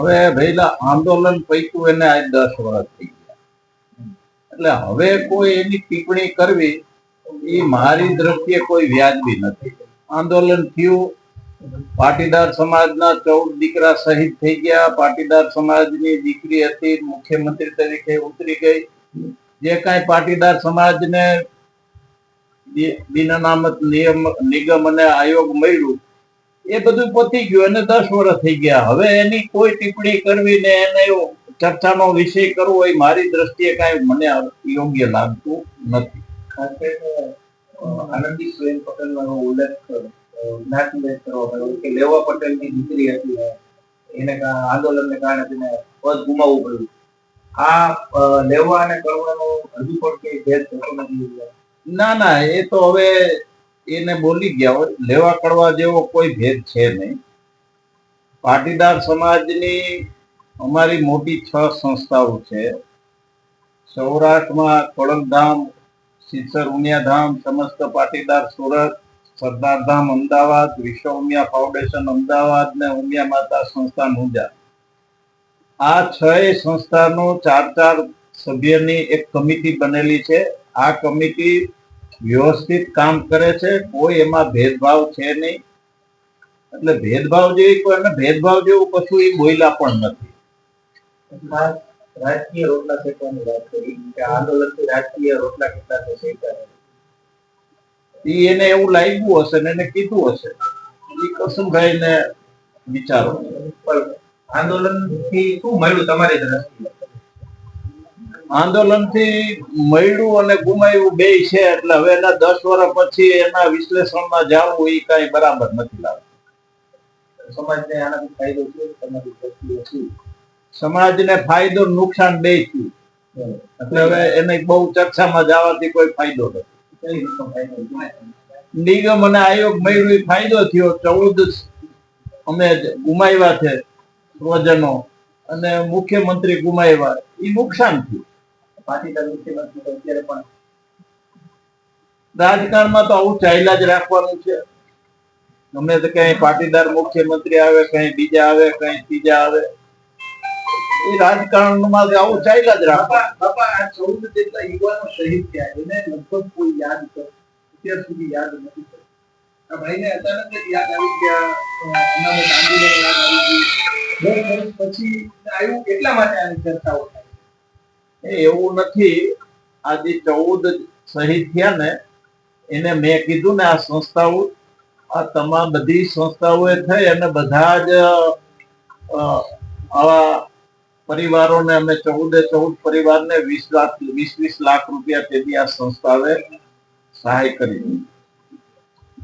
હવે ભઈલા, આંદોલન પૈકું એને આજ દસ વર્ષ થઈ ગયા. એટલે હવે કોઈ એની ટિપ્પણી કરવી, એ મારી દ્રષ્ટિએ કોઈ વ્યાજબી નથી. આંદોલન થયું, પાટીદાર સમાજના ચૌદ દીકરા શહીદ થઈ ગયા, પાટીદાર સમાજની દીકરી હતી, મુખ્યમંત્રી તરીકે ઉતરી ગઈ. જે કાંઈ પાટીદાર સમાજને બિ- બિનઅનામત નિયમ, નિગમ અને આયોગ મળ્યું એ બધું પતી ગયું અને દસ વર્ષ થઈ ગયા. હવે એની કોઈ ટિપ્પણી કરવી ને એને એવું ચર્ચાનો વિષય કરવો એ મારી દ્રષ્ટિએ કાંઈ મને યોગ્ય લાગતું નથી. ખાસ કરીને અ, આનંદીબેન પટેલનો ઉલ્લેખ અ, જ્ઞાતિભેદ કરવા પડ્યો કે લેવા પટેલની દીકરી હતી ને એને આંદોલન આંદોલનને કારણે તેને પદ ગુમાવવું પડ્યું. આ લેવા અને કરવાનો હજુ પણ કઈ ભેદ થતો નથી. ના ના એ તો હવે એને બોલી ગયા હોય, લેવા કરવા જેવો કોઈ ભેદ છે નહીં. પાટીદાર સમાજની અમારી મોટી છ સંસ્થાઓ છે. સૌરાષ્ટ્રમાં ખોડલધામ સિત્સર ઉમિયાધામ, સમસ્ત પાટીદાર સુરત, સરદારધામ અમદાવાદ, વિશ્વ ઉમિયા ફાઉન્ડેશન અમદાવાદ ને ઉમિયા માતા સંસ્થાન ઊંઝા. આ છ સંસ્થાનો ચાર ચાર સભ્યની એક કમિટી બનેલી છે. આ કમિટી વ્યવસ્થિત કામ કરે છે કોઈ એમાં ભેદભાવ છે નહીં. એટલે ભેદભાવ જેવી કોઈ અને ભેદભાવ જેવું કશું એ બોયલા પણ નથી. રાજકીય રોટલા શેકવાની વાત કરી કે આંદોલનથી રાજકીય રોટલા કેટલા છે શેકાય. ઈ એને એવું લાગ્યું હશે ને એને કીધું હશે. એ કસુમભાઈ ને વિચારો. પણ આંદોલનથી શું મળ્યું તમારી દ્રષ્ટિએ? આંદોલનથી મળ્યું અને ગુમાયું બે છે એટલે હવે એના દસ વર્ષ પછી એના વિશ્લેષણમાં જાવું એ કઈ બરાબર નથી લાગતું. સમાજને આનાથી ફાયદો છે સમાજને ફાયદો નુકસાન બે થયું. એટલે હવે એને બહુ ચર્ચામાં જવાથી કોઈ ફાયદો નથી? નિગમ અને આયોગ મળ્યું ફાયદો થયો. ચૌદ અમે ગુમાવ્યા છે સ્વજનો અને મુખ્યમંત્રી ગુમાવ્યા. એ નુકસાન થયું. પાટીદાર મુખ્યમંત્રી રાજકારણમાં તો આવું ચાલ્યા જ રાખવાનું છે. અમને તો કઈ પાટીદાર મુખ્યમંત્રી આવે કઈ બીજા આવે કઈ ત્રીજા આવે. એ રાજકારણમાં આવું ચાલ્યા જ ચૌદ જેટલા યુવાનો શહીદ થયા, એને લગભગ કોઈ યાદ કર અત્યાર સુધી યાદ નથી. આ ભાઈને અચાનક જ યાદ આવી ગયા અનામત આંદોલન યાદ પછી આવ્યું એટલા માટે આની ચર્ચા એ એવું નથી. આ જે ચૌદ શહીદ થયા ને, એને મેં કીધું ને આ સંસ્થાઓ, આ તમામ બધી સંસ્થાઓએ થઈ અને બધા જ આવા પરિવારોને અમે ચૌદે ચૌદ પરિવારને વીસ લાખ, વીસ વીસ લાખ રૂપિયા તેથી આ સંસ્થાએ સહાય કરી.